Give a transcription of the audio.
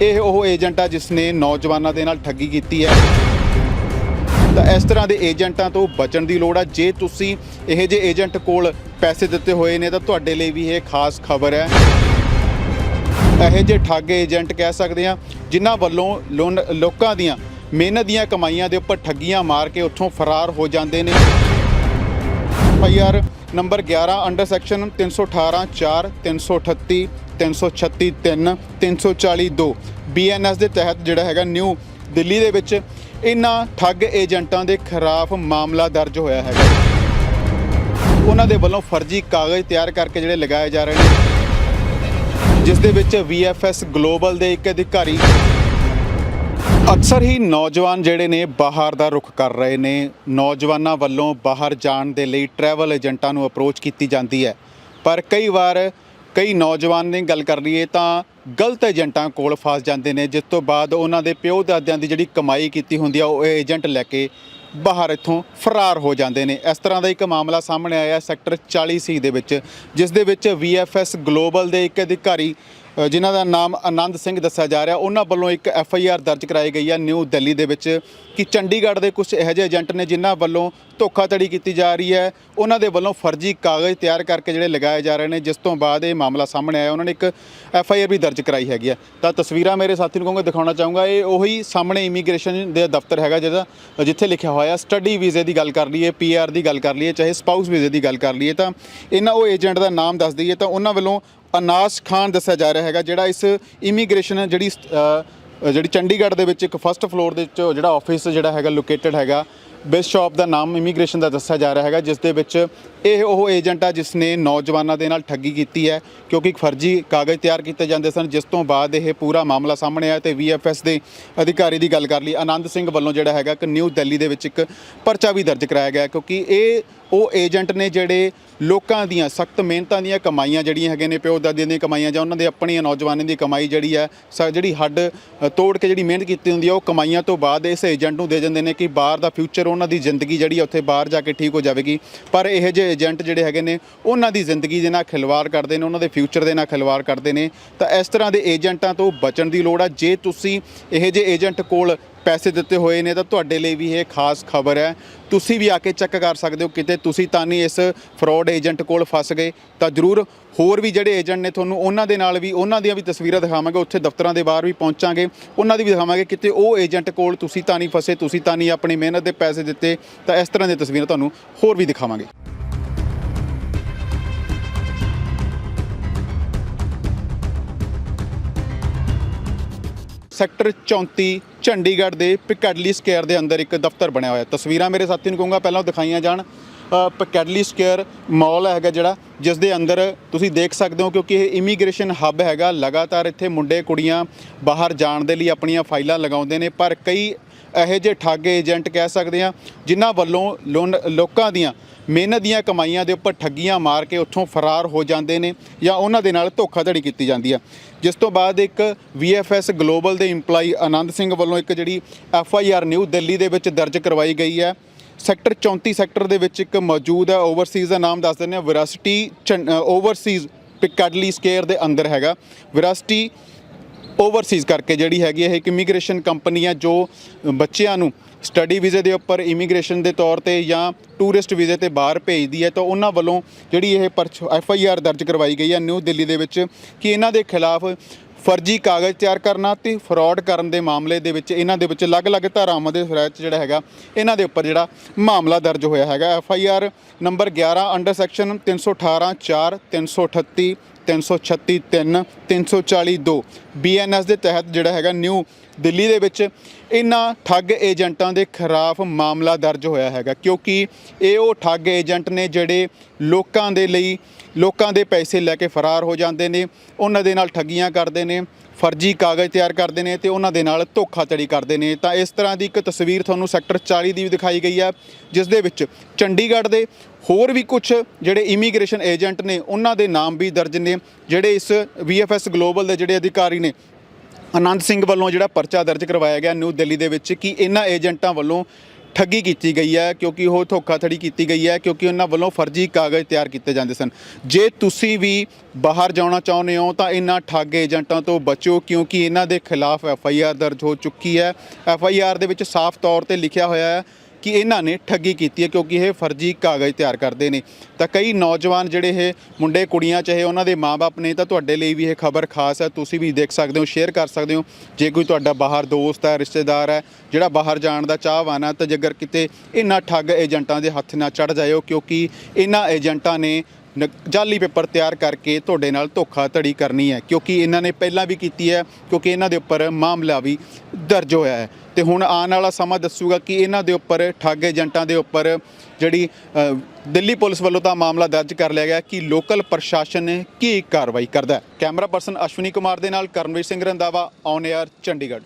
ਇਹ ਉਹ ਏਜੰਟ ਆ ਜਿਸ ਨੇ ਨੌਜਵਾਨਾਂ ਦੇ ਨਾਲ ਠੱਗੀ ਕੀਤੀ ਹੈ। ਤਾਂ ਇਸ ਤਰ੍ਹਾਂ ਦੇ ਏਜੰਟਾਂ ਤੋਂ ਬਚਣ ਦੀ ਲੋੜ ਆ। ਜੇ ਤੁਸੀਂ ਇਹੋ ਜਿਹੇ ਏਜੰਟ ਕੋਲ ਪੈਸੇ ਦਿੱਤੇ ਹੋਏ ਨੇ, ਤਾਂ ਤੁਹਾਡੇ ਲਈ ਵੀ ਇਹ ਖਾਸ ਖਬਰ ਹੈ। ਇਹੋ ਜਿਹੇ ਠੱਗ ਏਜੰਟ ਕਹਿ ਸਕਦੇ ਆ, ਜਿਨ੍ਹਾਂ ਵੱਲੋਂ ਲੋਨ- ਲੋਕਾਂ ਦੀਆਂ ਮਿਹਨਤ ਦੀਆਂ ਕਮਾਈਆਂ ਦੇ ਉੱਪਰ ਠੱਗੀਆਂ ਮਾਰ ਕੇ ਉੱਥੋਂ ਫਰਾਰ ਹੋ ਜਾਂਦੇ ਨੇ। R number 11 under section 318 4 338 336 3 340 2 BNS ਦੇ। ਤਹਿਤ ਜਿਹੜਾ ਹੈਗਾ ਨਿਊ ਦਿੱਲੀ ਦੇ ਵਿੱਚ ਇਹਨਾਂ ਠੱਗ ਏਜੰਟਾਂ ਦੇ ਖਿਲਾਫ ਮਾਮਲਾ ਦਰਜ ਹੋਇਆ ਹੈਗਾ। ਉਹਨਾਂ ਦੇ ਵੱਲੋਂ ਫਰਜ਼ੀ ਕਾਗਜ਼ ਤਿਆਰ ਕਰਕੇ ਜਿਹੜੇ ਲਗਾਏ ਜਾ ਰਹੇ ਨੇ, ਜਿਸ ਦੇ ਵਿੱਚ VFS ਗਲੋਬਲ ਦੇ ਇੱਕ ਅਧਿਕਾਰੀ, ਅਕਸਰ ਹੀ ਨੌਜਵਾਨ ਜਿਹੜੇ ਨੇ ਬਾਹਰ ਦਾ ਰੁਖ ਕਰ ਰਹੇ ਨੇ। ਨੌਜਵਾਨਾਂ ਵੱਲੋਂ ਬਾਹਰ ਜਾਣ ਦੇ ਲਈ ਟਰੈਵਲ ਏਜੰਟਾਂ ਨੂੰ ਅਪਰੋਚ ਕੀਤੀ ਜਾਂਦੀ ਹੈ। ਪਰ ਕਈ ਵਾਰ ਕਈ ਨੌਜਵਾਨ ਨੇ ਗੱਲ ਕਰ ਲਈਏ ਤਾਂ ਗਲਤ ਏਜੰਟਾਂ ਕੋਲ ਫਸ ਜਾਂਦੇ ਨੇ, ਜਿਸ ਤੋਂ ਬਾਅਦ ਉਹਨਾਂ ਦੇ ਪਿਓ ਦਾਦਿਆਂ ਦੀ ਜਿਹੜੀ ਕਮਾਈ ਕੀਤੀ ਹੁੰਦੀ ਆ, ਉਹ ਏਜੰਟ ਲੈ ਕੇ ਬਾਹਰ ਇੱਥੋਂ ਫਰਾਰ ਹੋ ਜਾਂਦੇ ਨੇ। ਇਸ ਤਰ੍ਹਾਂ ਦਾ ਇੱਕ ਮਾਮਲਾ ਸਾਹਮਣੇ ਆਇਆ ਸੈਕਟਰ 40 ਸੀ ਦੇ ਵਿੱਚ, ਜਿਸ ਦੇ ਵਿੱਚ VFS ਗਲੋਬਲ ਦੇ ਇੱਕ ਅਧਿਕਾਰੀ ਜਿਨ੍ਹਾਂ ਦਾ ਨਾਮ ਆਨੰਦ ਸਿੰਘ ਦੱਸਿਆ ਜਾ ਰਿਹਾ, ਉਹਨਾਂ ਵੱਲੋਂ ਇੱਕ ਐਫ ਆਈ ਆਰ ਦਰਜ ਕਰਾਈ ਗਈ ਹੈ ਨਿਊ ਦਿੱਲੀ ਦੇ ਵਿੱਚ ਕਿ ਚੰਡੀਗੜ੍ਹ ਦੇ ਕੁਝ ਇਹੋ ਜਿਹੇ ਏਜੰਟ ਨੇ ਜਿਨ੍ਹਾਂ ਵੱਲੋਂ ਧੋਖਾਧੜੀ ਕੀਤੀ ਜਾ ਰਹੀ ਹੈ। ਉਹਨਾਂ ਦੇ ਵੱਲੋਂ ਫਰਜ਼ੀ ਕਾਗਜ਼ ਤਿਆਰ ਕਰਕੇ ਜਿਹੜੇ ਲਗਾਏ ਜਾ ਰਹੇ ਨੇ, ਜਿਸ ਤੋਂ ਬਾਅਦ ਇਹ ਮਾਮਲਾ ਸਾਹਮਣੇ ਆਇਆ, ਉਹਨਾਂ ਨੇ ਇੱਕ ਐਫ ਆਈ ਆਰ ਵੀ ਦਰਜ ਕਰਾਈ ਹੈਗੀ ਹੈ। ਤਾਂ ਤਸਵੀਰਾਂ ਮੇਰੇ ਸਾਥੀ ਨੂੰ ਕਹੂੰਗਾ, ਦਿਖਾਉਣਾ ਚਾਹੂੰਗਾ, ਇਹ ਉਹੀ ਸਾਹਮਣੇ ਇਮੀਗ੍ਰੇਸ਼ਨ ਦੇ ਦਫ਼ਤਰ ਹੈਗਾ ਜਿਹਦਾ, ਜਿੱਥੇ ਲਿਖਿਆ ਹੋਇਆ ਸਟੱਡੀ ਵੀਜ਼ੇ ਦੀ ਗੱਲ ਕਰ ਲਈਏ, ਪੀ ਆਰ ਦੀ ਗੱਲ ਕਰ ਲਈਏ, ਚਾਹੇ ਸਪਾਊਸ ਵੀਜ਼ੇ ਦੀ ਗੱਲ ਕਰ ਲਈਏ, ਤਾਂ ਇਹਨਾਂ ਉਹ ਏਜੰਟ ਦਾ ਨਾਮ ਦੱਸ ਦਈਏ, ਤਾਂ ਉਹਨਾਂ ਵੱਲੋਂ ਅਨਾਸ ਖਾਨ ਦੱਸਿਆ ਜਾ ਰਿਹਾ ਹੈਗਾ, ਜਿਹੜਾ ਇਸ ਇਮੀਗ੍ਰੇਸ਼ਨ ਜਿਹੜੀ ਜਿਹੜੀ ਚੰਡੀਗੜ੍ਹ ਦੇ ਵਿੱਚ ਇੱਕ ਫਸਟ ਫਲੋਰ ਦੇ ਵਿੱਚ ਜਿਹੜਾ ਆਫਿਸ ਜਿਹੜਾ ਹੈਗਾ ਲੋਕੇਟਡ ਹੈਗਾ ਬਿਸ ਸ਼ਾਪ ਦਾ ਨਾਮ ਇਮੀਗ੍ਰੇਸ਼ਨ ਦਾ ਦੱਸਿਆ ਜਾ ਰਿਹਾ ਹੈਗਾ, ਜਿਸ ਦੇ ਵਿੱਚ ਇਹ ਉਹ ਏਜੰਟ ਆ ਜਿਸ ਨੇ ਨੌਜਵਾਨਾਂ ਦੇ ਨਾਲ ਠੱਗੀ ਕੀਤੀ ਹੈ, ਕਿਉਂਕਿ ਇੱਕ ਫਰਜ਼ੀ ਕਾਗਜ਼ ਤਿਆਰ ਕੀਤੇ ਜਾਂਦੇ ਸਨ, ਜਿਸ ਤੋਂ ਬਾਅਦ ਇਹ ਪੂਰਾ ਮਾਮਲਾ ਸਾਹਮਣੇ ਆਇਆ ਤੇ VFS ਦੇ ਅਧਿਕਾਰੀ ਦੀ ਗੱਲ ਕਰ ਲਈ। ਆਨੰਦ ਸਿੰਘ ਵੱਲੋਂ ਜਿਹੜਾ ਹੈਗਾ ਕਿ ਨਿਊ ਦਿੱਲੀ ਦੇ ਵਿੱਚ ਇੱਕ ਪਰਚਾ ਵੀ ਦਰਜ ਕਰਾਇਆ ਗਿਆ, ਕਿਉਂਕਿ ਇਹ ਉਹ ਏਜੰਟ ਨੇ ਜਿਹੜੇ ਲੋਕਾਂ ਦੀਆਂ ਸਖਤ ਮਿਹਨਤਾਂ ਦੀਆਂ ਕਮਾਈਆਂ ਜਿਹੜੀਆਂ ਹੈਗੇ ਨੇ, ਪਿਓ ਦਾਦੀਆਂ ਦੀਆਂ ਕਮਾਈਆਂ ਜਾਂ ਉਹਨਾਂ ਦੇ ਆਪਣੀਆਂ ਨੌਜਵਾਨਾਂ ਦੀ ਕਮਾਈ ਜਿਹੜੀ ਹੈ, ਸ- ਜਿਹੜੀ ਹੱਡ ਤੋੜ ਕੇ ਜਿਹੜੀ ਮਿਹਨਤ ਕੀਤੀ ਹੁੰਦੀ ਹੈ, ਉਹ ਕਮਾਈਆਂ ਤੋਂ ਬਾਅਦ ਇਸ ਏਜੰਟ ਨੂੰ ਦੇ ਜਾਂਦੇ ਨੇ ਕਿ ਬਾਹਰ ਦਾ ਫਿਊਚਰ ਉਹਨਾਂ ਦੀ ਜ਼ਿੰਦਗੀ ਜਿਹੜੀ ਹੈ ਉੱਥੇ ਬਾਹਰ ਜਾ ਕੇ ਠੀਕ ਹੋ ਜਾਵੇਗੀ। ਪਰ ਇਹ ਜਿਹੇ ਏਜੰਟ ਜਿਹੜੇ ਹੈਗੇ ਨੇ, ਉਹਨਾਂ ਦੀ ਜ਼ਿੰਦਗੀ ਦੇ ਨਾਲ ਖਿਲਵਾੜ ਕਰਦੇ ਨੇ, ਉਹਨਾਂ ਦੇ ਫਿਊਚਰ ਦੇ ਨਾਲ ਖਿਲਵਾੜ ਕਰਦੇ ਨੇ। ਤਾਂ ਇਸ ਤਰ੍ਹਾਂ ਦੇ ਏਜੰਟਾਂ ਤੋਂ ਬਚਣ ਦੀ ਲੋੜ ਆ। ਜੇ ਤੁਸੀਂ ਇਹ ਜਿਹੇ ਏਜੰਟ ਕੋਲ ਪੈਸੇ ਦਿੱਤੇ ਹੋਏ ਨੇ ਤਾਂ ਤੁਹਾਡੇ ਲਈ ਵੀ ਇਹ ਖਾਸ ਖਬਰ ਹੈ। ਤੁਸੀਂ ਵੀ ਆ ਕੇ ਚੈੱਕ ਕਰ ਸਕਦੇ ਹੋ ਕਿਤੇ, ਤੁਸੀਂ ਤਾਂ ਨਹੀਂ ਇਸ ਫਰਾਡ ਏਜੰਟ ਕੋਲ ਫਸ ਗਏ। ਤਾਂ ਜ਼ਰੂਰ ਹੋਰ ਵੀ ਜਿਹੜੇ ਏਜੰਟ ਨੇ ਤੁਹਾਨੂੰ ਉਹਨਾਂ ਦੇ ਨਾਲ ਵੀ, ਉਹਨਾਂ ਦੀਆਂ ਵੀ ਤਸਵੀਰਾਂ ਦਿਖਾਵਾਂਗੇ, ਉੱਥੇ ਦਫ਼ਤਰਾਂ ਦੇ ਬਾਹਰ ਵੀ ਪਹੁੰਚਾਂਗੇ। ਉਹਨਾਂ ਦੀ ਵੀ ਦਿਖਾਵਾਂਗੇ ਕਿਤੇ ਉਹ ਏਜੰਟ ਕੋਲ ਤੁਸੀਂ ਤਾਂ ਨਹੀਂ ਫਸੇ, ਤੁਸੀਂ ਤਾਂ ਨਹੀਂ ਆਪਣੀ ਮਿਹਨਤ ਦੇ ਪੈਸੇ ਦਿੱਤੇ। ਤਾਂ ਇਸ ਤਰ੍ਹਾਂ ਦੀਆਂ ਤਸਵੀਰਾਂ ਤੁਹਾਨੂੰ ਹੋਰ ਵੀ ਦਿਖਾਵਾਂਗੇ। ਸੈਕਟਰ 34 ਚੰਡੀਗੜ੍ਹ ਦੇ ਪਿਕੈਡਲੀ ਸਕੁਅਰ ਦੇ ਅੰਦਰ ਇੱਕ ਦਫ਼ਤਰ ਬਣਿਆ ਹੋਇਆ। ਤਸਵੀਰਾਂ ਮੇਰੇ ਸਾਥੀ ਨੂੰ ਕਹੂੰਗਾ ਪਹਿਲਾਂ ਉਹ ਦਿਖਾਈਆਂ ਜਾਣ। ਅ, ਪਿਕੈਡਲੀ ਸਕੁਅਰ ਮਾਲ ਹੈਗਾ ਜਿਹੜਾ ਜਿਸ ਦੇ ਅੰਦਰ ਤੁਸੀਂ ਦੇਖ ਸਕਦੇ ਹੋ ਕਿਉਂਕਿ ਇਹ ਇਮੀਗ੍ਰੇਸ਼ਨ ਹੱਬ ਹੈਗਾ। ਲਗਾਤਾਰ ਇੱਥੇ ਮੁੰਡੇ ਕੁੜੀਆਂ ਬਾਹਰ ਜਾਣ ਦੇ ਲਈ ਆਪਣੀਆਂ ਫਾਈਲਾਂ ਲਗਾਉਂਦੇ ਨੇ ਪਰ ਕਈ ਇਹੋ ਜਿਹੇ ਠੱਗ ਏਜੰਟ ਕਹਿ ਸਕਦੇ ਆ ਜਿਨ੍ਹਾਂ ਵੱਲੋਂ ਲੋਨ- ਲੋਕਾਂ ਦੀਆਂ ਮਿਹਨਤ ਦੀਆਂ ਕਮਾਈਆਂ ਦੇ ਉੱਪਰ ਠੱਗੀਆਂ ਮਾਰ ਕੇ ਉੱਥੋਂ ਫਰਾਰ ਹੋ ਜਾਂਦੇ ਨੇ ਜਾਂ ਉਹਨਾਂ ਦੇ ਨਾਲ ਧੋਖਾਧੜੀ ਕੀਤੀ ਜਾਂਦੀ ਆ। ਜਿਸ ਤੋਂ ਬਾਅਦ ਇੱਕ VFS ਗਲੋਬਲ ਦੇ EMPLOYE ਆਨੰਦ ਸਿੰਘ ਵੱਲੋਂ ਇੱਕ ਜਿਹੜੀ FIR ਨਿਊ ਦਿੱਲੀ ਦੇ ਵਿੱਚ ਦਰਜ ਕਰਵਾਈ ਗਈ ਹੈ। ਸੈਕਟਰ 34 ਸੈਕਟਰ ਦੇ ਵਿੱਚ ਇੱਕ ਮੌਜੂਦ ਹੈ, ਓਵਰਸੀਜ਼ ਦਾ ਨਾਮ ਦੱਸ ਦਿੰਦੇ ਆ ਵਿਰਾਸਿਟੀ ਓਵਰਸੀਜ਼ ਪਿਕੈਡਲੀ ਸਕੇਅਰ ਦੇ ਅੰਦਰ ਹੈਗਾ। ਵਿਰਾਸਟੀ ਓਵਰਸੀਜ਼ ਕਰਕੇ ਜਿਹੜੀ ਹੈਗੀ ਇਹ ਇੱਕ ਇਮੀਗ੍ਰੇਸ਼ਨ ਕੰਪਨੀ ਹੈ ਜੋ ਬੱਚਿਆਂ ਨੂੰ ਸਟੱਡੀ ਵੀਜ਼ੇ ਦੇ ਉੱਪਰ ਇਮੀਗ੍ਰੇਸ਼ਨ ਦੇ ਤੌਰ ਤੇ ਜਾਂ ਟੂਰਿਸਟ ਵੀਜ਼ੇ ਤੇ ਬਾਹਰ ਭੇਜਦੀ ਹੈ ਤਾਂ ਉਹਨਾਂ ਵੱਲੋਂ ਜਿਹੜੀ ਇਹ ਐਫ ਆਈ ਆਰ ਦਰਜ ਕਰਵਾਈ ਗਈ ਹੈ ਨਿਊ ਦਿੱਲੀ ਦੇ ਵਿੱਚ ਕਿ ਇਹਨਾਂ ਦੇ ਖਿਲਾਫ ਫਰਜ਼ੀ ਕਾਗਜ਼ ਤਿਆਰ ਕਰਨਾ ਤੇ ਫਰਾਡ ਕਰਨ ਦੇ ਮਾਮਲੇ ਦੇ ਵਿੱਚ ਇਹਨਾਂ ਦੇ ਵਿੱਚ ਅਲੱਗ-ਅਲੱਗ ਧਾਰਾਵਾਂ ਦੇ ਵਿੱਚ ਜਿਹੜਾ ਹੈਗਾ, ਇਹਨਾਂ ਦੇ ਉੱਪਰ ਜਿਹੜਾ ਮਾਮਲਾ ਦਰਜ ਹੋਇਆ ਹੈਗਾ। F I R number 11 under section 318 4 338 336 3 340 2 BNS ਦੇ। ਤਹਿਤ ਜਿਹੜਾ ਹੈਗਾ ਨਿਊ ਦਿੱਲੀ ਦੇ ਵਿੱਚ ਇਹਨਾਂ ਠੱਗ ਏਜੰਟਾਂ ਦੇ ਖਿਲਾਫ ਮਾਮਲਾ ਦਰਜ ਹੋਇਆ ਹੈਗਾ। ਕਿਉਂਕਿ ਇਹ ਉਹ ਠੱਗ ਏਜੰਟ ਨੇ ਜਿਹੜੇ ਲੋਕਾਂ ਦੇ ਲਈ ਲੋਕਾਂ ਦੇ ਪੈਸੇ ਲੈ ਕੇ ਫਰਾਰ ਹੋ ਜਾਂਦੇ ਨੇ, ਉਹਨਾਂ ਦੇ ਨਾਲ ਠੱਗੀਆਂ ਕਰਦੇ ਨੇ, ਫਰਜ਼ੀ ਕਾਗਜ਼ ਤਿਆਰ ਕਰਦੇ ਨੇ ਤੇ ਉਹਨਾਂ ਦੇ ਨਾਲ ਧੋਖਾਧੜੀ ਕਰਦੇ ਨੇ। ਤਾਂ ਇਸ ਤਰ੍ਹਾਂ ਦੀ ਇੱਕ ਤਸਵੀਰ ਤੁਹਾਨੂੰ ਸੈਕਟਰ 40 ਦੀ ਵੀ ਦਿਖਾਈ ਗਈ ਹੈ, ਜਿਸ ਦੇ ਵਿੱਚ ਚੰਡੀਗੜ੍ਹ ਦੇ ਹੋਰ ਵੀ ਕੁਝ ਜਿਹੜੇ ਇਮੀਗ੍ਰੇਸ਼ਨ ਏਜੰਟ ਨੇ, ਉਹਨਾਂ ਦੇ ਨਾਮ ਵੀ ਦਰਜ ਨੇ, ਜਿਹੜੇ ਇਸ VFS ਗਲੋਬਲ ਦੇ ਜਿਹੜੇ ਅਧਿਕਾਰੀ ਨੇ ਆਨੰਦ ਸਿੰਘ ਵੱਲੋਂ ਜਿਹੜਾ ਪਰਚਾ ਦਰਜ ਕਰਵਾਇਆ ਗਿਆ ਨਿਊ ਦਿੱਲੀ ਦੇ ਵਿੱਚ ਕਿ ਇਹਨਾਂ ਏਜੰਟਾਂ ਵੱਲੋਂ ਠੱਗੀ ਕੀਤੀ ਗਈ ਹੈ, ਕਿਉਂਕਿ ਉਹ ਧੋਖਾਧੜੀ ਕੀਤੀ ਗਈ ਹੈ, ਕਿਉਂਕਿ ਉਹਨਾਂ ਵੱਲੋਂ ਫਰਜ਼ੀ ਕਾਗਜ਼ ਤਿਆਰ ਕੀਤੇ ਜਾਂਦੇ ਸਨ। ਜੇ ਤੁਸੀਂ ਵੀ ਬਾਹਰ ਜਾਣਾ ਚਾਹੁੰਦੇ ਹੋ, ਤਾਂ ਇਹਨਾਂ ਠੱਗ ਏਜੰਟਾਂ ਤੋਂ ਬਚੋ, ਕਿਉਂਕਿ ਇਹਨਾਂ ਦੇ ਖਿਲਾਫ ਐਫ ਆਈ ਆਰ ਦਰਜ ਹੋ ਚੁੱਕੀ ਹੈ। ਐਫ ਆਈ ਆਰ ਦੇ ਵਿੱਚ ਸਾਫ਼ ਤੌਰ ਤੇ ਲਿਖਿਆ ਹੋਇਆ ਹੈ ਕਿ ਇਹਨਾਂ ਨੇ ਠੱਗੀ ਕੀਤੀ ਹੈ ਕਿਉਂਕਿ ਇਹ ਫਰਜ਼ੀ ਕਾਗਜ਼ ਤਿਆਰ ਕਰਦੇ ਨੇ। ਤਾਂ ਕਈ ਨੌਜਵਾਨ ਜਿਹੜੇ ਇਹ ਮੁੰਡੇ, ਕੁੜੀਆਂ, ਚਾਹੇ ਉਹਨਾਂ ਦੇ ਮਾਪੇ ਨੇ, ਤਾਂ ਤੁਹਾਡੇ ਲਈ ਵੀ ਇਹ ਖਬਰ ਖਾਸ ਹੈ। ਤੁਸੀਂ ਵੀ ਦੇਖ ਸਕਦੇ ਹੋ, ਸ਼ੇਅਰ ਕਰ ਸਕਦੇ ਹੋ। ਜੇ ਕੋਈ ਤੁਹਾਡਾ ਬਾਹਰ ਦੋਸਤ ਹੈ, ਰਿਸ਼ਤੇਦਾਰ ਹੈ, ਜਿਹੜਾ ਬਾਹਰ ਜਾਣ ਦਾ ਚਾਹਵਾਨ ਹੈ, ਤਾਂ ਜੇਕਰ ਕਿਤੇ ਇਹਨਾਂ ਠੱਗ ਏਜੰਟਾਂ ਦੇ ਹੱਥ ਨਾ ਚੜ ਜਾਇਓ ਕਿਉਂਕਿ ਇਹਨਾਂ ਏਜੰਟਾਂ ਨੇ ਜਾਲੀ ਪੇਪਰ ਤਿਆਰ ਕਰਕੇ ਤੁਹਾਡੇ ਨਾਲ ਧੋਖਾਧੜੀ ਕਰਨੀ ਹੈ, ਕਿਉਂਕਿ ਇਹਨਾਂ ਨੇ ਪਹਿਲਾਂ ਵੀ ਕੀਤੀ ਹੈ, ਕਿਉਂਕਿ ਇਹਨਾਂ ਦੇ ਉੱਪਰ ਮਾਮਲਾ ਵੀ ਦਰਜ ਹੋਇਆ ਹੈ। ਤੇ ਹੁਣ ਆਉਣ ਵਾਲਾ ਸਮਾਂ ਦੱਸੂਗਾ ਕਿ ਇਹਨਾਂ ਦੇ ਉੱਪਰ ਠੱਗ ਏਜੰਟਾਂ ਦੇ ਉੱਪਰ ਜਿਹੜੀ ਦਿੱਲੀ ਪੁਲਿਸ ਵੱਲੋਂ ਤਾਂ ਮਾਮਲਾ ਦਰਜ ਕਰ ਲਿਆ ਗਿਆ ਕਿ ਲੋਕਲ ਪ੍ਰਸ਼ਾਸਨ ਕੀ ਕਾਰਵਾਈ ਕਰਦਾ ਹੈ। ਕੈਮਰਾ ਪਰਸਨ ਅਸ਼ਵਨੀ ਕੁਮਾਰ ਦੇ ਨਾਲ ਕਰਨਵੀਰ ਸਿੰਘ ਰੰਦਾਵਾ ਔਨ 에ਅਰ ਚੰਡੀਗੜ੍ਹ।